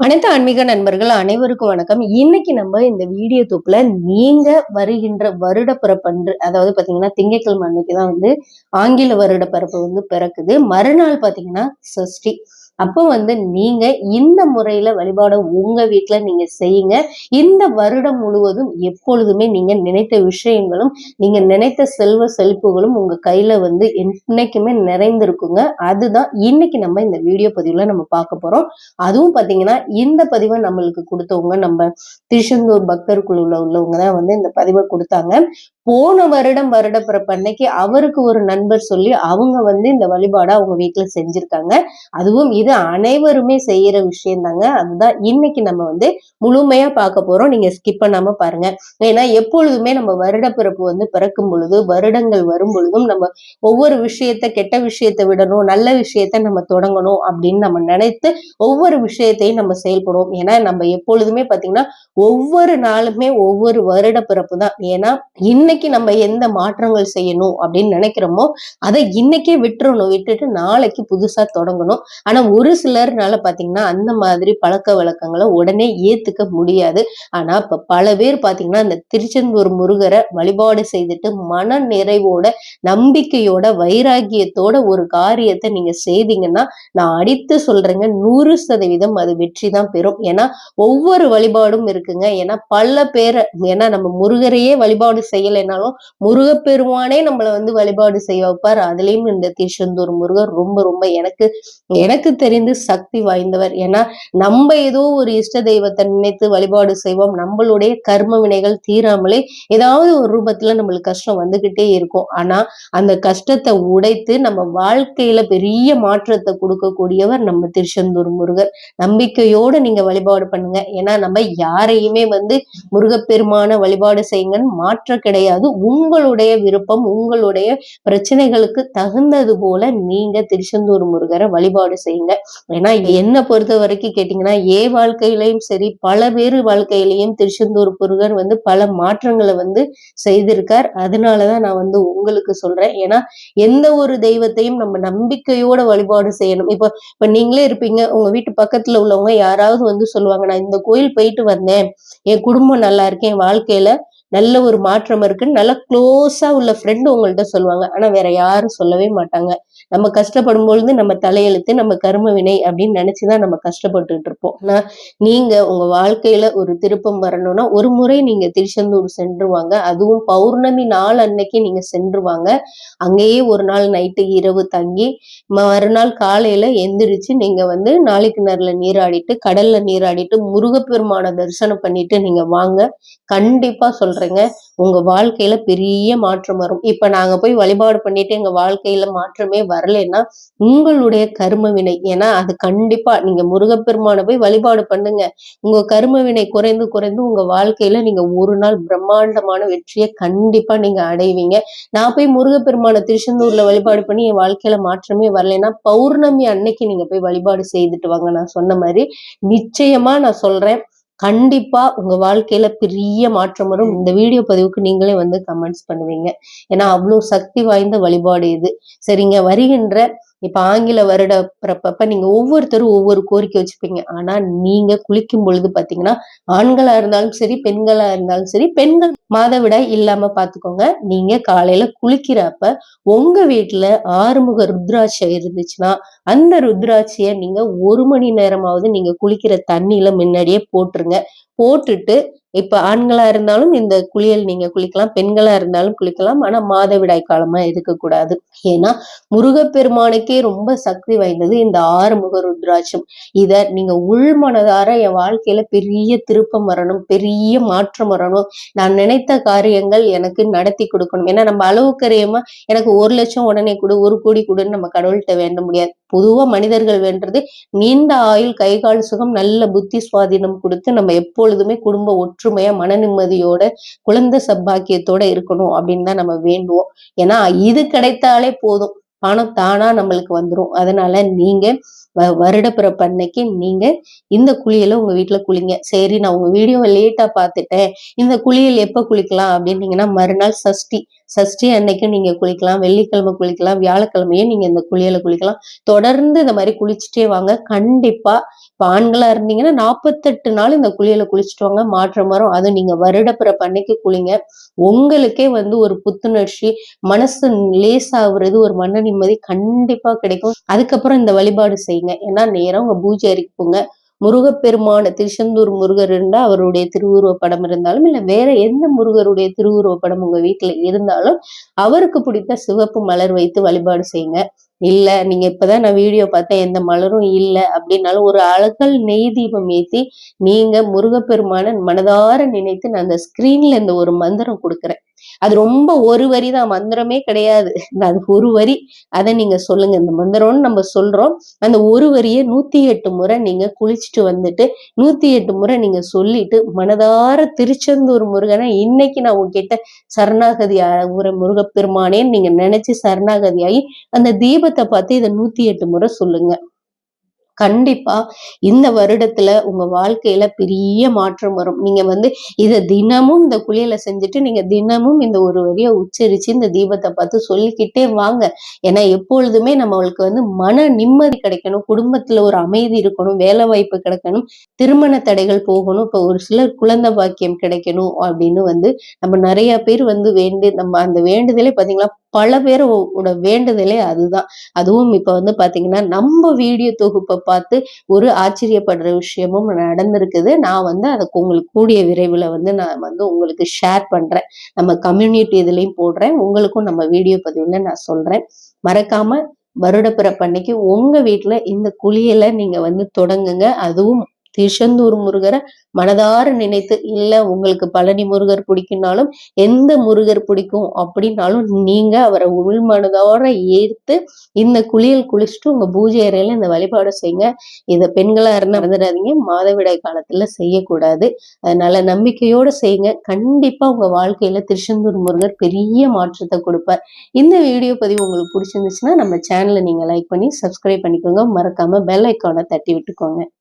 அனைத்து ஆன்மீக நண்பர்கள் அனைவருக்கும் வணக்கம். இன்னைக்கு நம்ம இந்த வீடியோ தொப்புல நீங்க வருகின்ற வருட பிறப்பன்று அதாவது பாத்தீங்கன்னா திங்கட்கிழமை அன்னைக்கு தான் வந்து ஆங்கில வருட பிறப்பு வந்து பிறக்குது. மறுநாள் பாத்தீங்கன்னா சஷ்டி. அப்போ வந்து நீங்க இந்த முறையில வழிபாட உங்க வீட்டுல நீங்க செய்யுங்க. இந்த வருடம் முழுவதும் எப்பொழுதுமே நீங்க நினைத்த விஷயங்களும் நீங்க நினைத்த செல்வ செழிப்புகளும் உங்க கையில வந்து என்னைக்குமே நிறைந்திருக்குங்க. அதுதான் இன்னைக்கு நம்ம இந்த வீடியோ பதிவுல நம்ம பார்க்க போறோம். அதுவும் பாத்தீங்கன்னா இந்த பதிவை நம்மளுக்கு கொடுத்தவங்க நம்ம திருச்செந்தூர் பக்தர் குழுல உள்ளவங்க தான் வந்து இந்த பதிவை கொடுத்தாங்க. போன வருடம் வருட அன்னைக்கு அவருக்கு ஒரு நண்பர் சொல்லி அவங்க வந்து இந்த வழிபாடை அவங்க வீட்டுல செஞ்சிருக்காங்க. அதுவும் இது அனைவருமே செய்யற விஷயம் தாங்க அதுதான் இன்னைக்கு நம்ம வந்து முழுமையா பார்க்க போறோம். நீங்க ஸ்கிப் பண்ணாம பாருங்க. ஏன்னா எப்பொழுதுமே நம்ம வருட பிறப்பு வந்து பிறக்கும் பொழுது வருடங்கள் வரும் பொழுதும் நம்ம ஒவ்வொரு விஷயத்த கெட்ட விஷயத்தை விடணும் நல்ல விஷயத்த நம்ம தொடங்கணும் அப்படின்னு நம்ம நினைத்து ஒவ்வொரு விஷயத்தையும் நம்ம செயல்படுவோம். ஏன்னா நம்ம எப்பொழுதுமே பாத்தீங்கன்னா ஒவ்வொரு நாளுமே ஒவ்வொரு வருட பிறப்பு தான். ஏன்னா இன்னைக்கு நம்ம எந்த மாற்றங்கள் செய்யணும் அப்படின்னு நினைக்கிறோமோ அதை இன்னைக்கே விட்டுறணும். விட்டுட்டு நாளைக்கு புதுசா தொடங்கணும். ஆனா ஒரு சிலர்னால பார்த்தீங்கன்னா அந்த மாதிரி பழக்க வழக்கங்களை உடனே ஏற்றுக்க முடியாது. ஆனால் இப்போ பல பேர் பார்த்தீங்கன்னா இந்த திருச்செந்தூர் முருகரை வழிபாடு செய்துட்டு மன நிறைவோட நம்பிக்கையோட வைராகியத்தோட ஒரு காரியத்தை நீங்க செய்தீங்கன்னா நான் அடித்து சொல்றேங்க நூறு சதவீதம் அது வெற்றி தான் பெறும். ஏன்னா ஒவ்வொரு வழிபாடும் இருக்குங்க. ஏன்னா பல பேரை ஏன்னா நம்ம முருகரையே வழிபாடு செய்யலைனாலும் முருகப்பெருமானே நம்மளை வந்து வழிபாடு செய்ய வைப்பார். அதுலேயும் இந்த திருச்செந்தூர் முருகர் ரொம்ப ரொம்ப எனக்கு எனக்கு தெரிந்து சக்தி வாய்ந்தவர். ஏன்னா நம்ம ஏதோ ஒரு இஷ்ட தெய்வத்தை நினைத்து வழிபாடு செய்வோம். நம்மளுடைய கர்ம வினைகள் தீராமலே ஏதாவது ஒரு ரூபத்துல நம்மளுக்கு கஷ்டம் வந்துகிட்டே இருக்கும். ஆனா அந்த கஷ்டத்தை உடைத்து நம்ம வாழ்க்கையில பெரிய மாற்றத்தை கொடுக்கக்கூடியவர் நம்ம திருச்செந்தூர் முருகர். நம்பிக்கையோட நீங்க வழிபாடு பண்ணுங்க. ஏன்னா நம்ம யாரையுமே வந்து முருகப்பெருமான வழிபாடு செய்யுங்கன்னு மாற்றம் கிடையாது. உங்களுடைய விருப்பம் உங்களுடைய பிரச்சனைகளுக்கு தகுந்தது போல நீங்க திருச்செந்தூர் முருகரை வழிபாடு செய்யுங்க. ஏன்னா என்னை பொறுத்த வரைக்கும் கேட்டீங்கன்னா ஏ வாழ்க்கையிலையும் சரி பல பேர் வாழ்க்கையிலையும் திருச்செந்தூர் முருகர் வந்து பல மாற்றங்களை வந்து செய்திருக்கார். அதனாலதான் நான் வந்து உங்களுக்கு சொல்றேன். ஏன்னா எந்த ஒரு தெய்வத்தையும் நம்ம நம்பிக்கையோட வழிபாடு செய்யணும். இப்போ இப்ப நீங்களே இருப்பீங்க. உங்க வீட்டு பக்கத்துல உள்ளவங்க யாராவது வந்து சொல்லுவாங்க நான் இந்த கோயில் போயிட்டு வந்தேன். என் குடும்பம் நல்லா இருக்கு. என் வாழ்க்கையில நல்ல ஒரு மாற்றம் இருக்குன்னு நல்லா க்ளோஸா உள்ள ஃப்ரெண்டு உங்கள்ட்ட சொல்லுவாங்க. ஆனா வேற யாரும் சொல்லவே மாட்டாங்க. நம்ம கஷ்டப்படும் பொழுது நம்ம தலையெழுத்து நம்ம கர்ம வினை அப்படின்னு நினைச்சுதான் நம்ம கஷ்டப்பட்டுட்டு இருப்போம். ஆனா நீங்க உங்க வாழ்க்கையில ஒரு திருப்பம் வரணும்னா ஒரு முறை நீங்க திருச்செந்தூர் சென்றுவாங்க. அதுவும் பௌர்ணமி நாள் அன்னைக்கு நீங்க சென்றுவாங்க. அங்கேயே ஒரு நாள் நைட்டு இரவு தங்கி மறுநாள் காலையில எந்திரிச்சு நீங்க வந்து நாளைக்கு நேரில் நீராடிட்டு கடல்ல நீராடிட்டு முருகப்பெருமான தரிசனம் பண்ணிட்டு நீங்க வாங்க. கண்டிப்பா சொல்றேங்க உங்க வாழ்க்கையில பெரிய மாற்றம் வரும். இப்ப நாங்க போய் வழிபாடு பண்ணிட்டு எங்க வாழ்க்கையில மாற்றமே வரலைன்னா உங்களுடைய கர்ம வினை. ஏன்னா அது கண்டிப்பா நீங்க முருகப்பெருமான போய் வழிபாடு பண்ணுங்க. உங்க கர்ம வினை குறைந்து குறைந்து உங்க வாழ்க்கையில நீங்க ஒரு நாள் பிரம்மாண்டமான வெற்றியை கண்டிப்பா நீங்க அடைவீங்க. நான் போய் முருகப்பெருமான திருச்செந்தூர்ல வழிபாடு பண்ணி என் வாழ்க்கையில மாற்றமே வரலைன்னா பௌர்ணமி அன்னைக்கு நீங்க போய் வழிபாடு செய்துட்டு வாங்க. நான் சொன்ன மாதிரி நிச்சயமா நான் சொல்றேன். கண்டிப்பா உங்க வாழ்க்கையில பெரிய மாற்றம் வரும். இந்த வீடியோ பதிவுக்கு நீங்களே வந்து கமெண்ட்ஸ் பண்ணுவீங்க. ஏன்னா அவ்வளவு சக்தி வாய்ந்த வழிபாடு இது. சரிங்க வருகின்ற இப்ப ஆங்கில வருட பிறப்பப்ப நீங்க ஒவ்வொருத்தரும் ஒவ்வொரு கோரிக்கை வச்சுப்பீங்க ஆனா நீங்க குளிக்கும் பொழுது பாத்தீங்கன்னா ஆண்களா இருந்தாலும் சரி பெண்களா இருந்தாலும் சரி பெண்கள் மாதவிடாய் இல்லாம பாத்துக்கோங்க. நீங்க காலையில குளிக்கிறப்ப உங்க வீட்டுல ஆறுமுக ருத்ராட்சை இருந்துச்சுன்னா அந்த ருத்ராட்சிய நீங்க ஒரு மணி நேரமாவது நீங்க குளிக்கிற தண்ணியில முன்னாடியே போட்டுருங்க. போட்டுட்டு இப்ப ஆண்களா இருந்தாலும் இந்த குளியல் நீங்க குளிக்கலாம் பெண்களா இருந்தாலும் குளிக்கலாம். ஆனா மாதவிடாய் காலமா இருக்கக்கூடாது ஏன்னா முருகப்பெருமானுக்கே ரொம்ப சக்தி வாய்ந்தது இந்த ஆறுமுக ருத்ராட்சம். இத நீங்க உள்மனதார என் வாழ்க்கையில பெரிய திருப்பம் வரணும் பெரிய மாற்றம் வரணும். நான் நினைத்த காரியங்கள் எனக்கு நடத்தி கொடுக்கணும். ஏன்னா நம்ம அளவுக்கு எனக்கு ஒரு லட்சம் உடனே கொடு ஒரு கோடி கொடுன்னு நம்ம கடவுள்கிட்ட வேண்ட முடியாது. பொதுவா மனிதர்கள் வேண்டது நீண்ட ஆயுள் கைகால் சுகம் நல்ல புத்தி சுவாதீனம் கொடுத்து நம்ம எப்பொழுதுமே குடும்ப ஒற்றுமையா மன நிம்மதியோட குழந்தை சப்பாக்கியத்தோட இருக்கணும் அப்படின்னு தான் நம்ம வேண்டுவோம். ஏன்னா இது கிடைத்தாலே போதும். பணம் தானா நம்மளுக்கு வந்துடும் அதனால நீங்க வருடப்பிறப்பு அன்னைக்கு நீங்க இந்த குளியல உங்க வீட்டுல குளிங்க. சரி நான் உங்க வீடியோவை லேட்டா பார்த்துட்டேன் இந்த குளியல் எப்ப குளிக்கலாம் அப்படின்னீங்கன்னா மறுநாள் சஷ்டி. சஷ்டி அன்னைக்கு நீங்க குளிக்கலாம். வெள்ளிக்கிழமை குளிக்கலாம். வியாழக்கிழமையும் நீங்க இந்த குளியல குளிக்கலாம். தொடர்ந்து இந்த மாதிரி குளிச்சுட்டே வாங்க. கண்டிப்பா இப்போ ஆண்களாக இருந்தீங்கன்னா நாற்பத்தெட்டு நாள் இந்த குளியலை குளிச்சுட்டு வாங்க மாற்றம் வரும் அது நீங்க வருடப்பிறப்பு அன்னைக்கு குளிங்க. உங்களுக்கே வந்து ஒரு புத்துணர்ச்சி மனசு லேசாகிறது ஒரு மன நிம்மதி கண்டிப்பாக கிடைக்கும். அதுக்கப்புறம் இந்த வழிபாடு செய்யுங்க. ஏன்னா நேரம் உங்க பூஜை அறைக்கு போங்க. முருகப்பெருமான திருச்செந்தூர் முருகர் இருந்தால் அவருடைய திருவுருவ படம் இருந்தாலும் இல்லை வேற எந்த முருகருடைய திருவுருவ படம் உங்கள் வீட்டில் இருந்தாலும் அவருக்கு பிடித்த சிவப்பு மலர் வைத்து வழிபாடு செய்யுங்க. இல்ல நீங்க இப்பதான் நான் வீடியோ பார்த்தேன் எந்த மலரும் இல்ல அப்படின்னாலும் ஒரு அழகல் நெய் தீபம் ஏற்றி நீங்க முருகப்பெருமான மனதார நினைத்து நான் அந்த ஸ்க்ரீனில் இந்த ஒரு மந்திரம் கொடுக்குறேன். அது ரொம்ப ஒரு வரி தான் மந்திரமே கிடையாது. அது ஒரு வரி. அதை நீங்க சொல்லுங்க. இந்த மந்திரம்னு நம்ம சொல்றோம். அந்த ஒரு வரியை நூத்தி எட்டு முறை நீங்க குளிச்சுட்டு வந்துட்டு நூத்தி எட்டு முறை நீங்க சொல்லிட்டு மனதார திருச்செந்தூர் முருகனை இன்னைக்கு நான் உங்ககிட்ட சரணாகதி ஆகிற முருகப்பெருமானேன்னு நீங்க நினைச்சு சரணாகதியாகி அந்த தீபத்தை பார்த்து இதை நூத்தி எட்டு முறை சொல்லுங்க. கண்டிப்பா இந்த வருடத்துல உங்க வாழ்க்கையில பெரிய மாற்றம் வரும். நீங்க வந்து இதை தினமும் இந்த குளியலை செஞ்சுட்டு நீங்க தினமும் இந்த ஒரு வரியை உச்சரிச்சு இந்த தீபத்தை பார்த்து சொல்லிக்கிட்டே வாங்க. ஏன்னா எப்பொழுதுமே நம்மளுக்கு வந்து மன நிம்மதி கிடைக்கணும் குடும்பத்துல ஒரு அமைதி இருக்கணும் வேலை வாய்ப்பு கிடைக்கணும் திருமண தடைகள் போகணும் இப்போ ஒரு சிலர் குழந்தை பாக்கியம் கிடைக்கணும் அப்படின்னு வந்து நம்ம நிறைய பேர் வந்து வேண்டு நம்ம அந்த வேண்டுதலே பாத்தீங்களா பல பேரோட வேண்டுதலே அதுதான். அதுவும் இப்ப வந்து பாத்தீங்கன்னா நம்ம வீடியோ தொகுப்பை பார்த்து ஒரு ஆச்சரியப்படுற விஷயமும் நடந்திருக்குது. நான் வந்து அதை உங்களுக்கு கூடிய விரைவில் வந்து நான் வந்து உங்களுக்கு ஷேர் பண்றேன். நம்ம கம்யூனிட்டி இதுலேயும் போடுறேன். உங்களுக்கும் நம்ம வீடியோ பதிவுல நான் சொல்றேன். மறக்காம வருடப்பிறப்பன்னைக்கு உங்க வீட்டுல இந்த குளியலை நீங்க வந்து தொடங்குங்க. அதுவும் திருச்செந்தூர் முருகரை மனதார நினைத்து இல்ல உங்களுக்கு பழனி முருகர் பிடிக்கும்னாலும் எந்த முருகர் பிடிக்கும் அப்படின்னாலும் நீங்க அவரை உள் மனதார ஏற்று இந்த குளியல் குளிச்சுட்டு உங்க பூஜை அறையில இந்த வழிபாடு செய்யுங்க. இதை பெண்களா இருந்தா மறந்துடாதீங்க. மாதவிடாய் காலத்துல செய்யக்கூடாது. அதனால நம்பிக்கையோட செய்யுங்க. கண்டிப்பா உங்க வாழ்க்கையில திருச்செந்தூர் முருகர் பெரிய மாற்றத்தை கொடுப்பார். இந்த வீடியோ பதிவு உங்களுக்கு பிடிச்சிருந்துச்சுன்னா நம்ம சேனலை நீங்க லைக் பண்ணி சப்ஸ்கிரைப் பண்ணிக்கோங்க. மறக்காம பெல் ஐக்கானை தட்டி விட்டுக்கோங்க.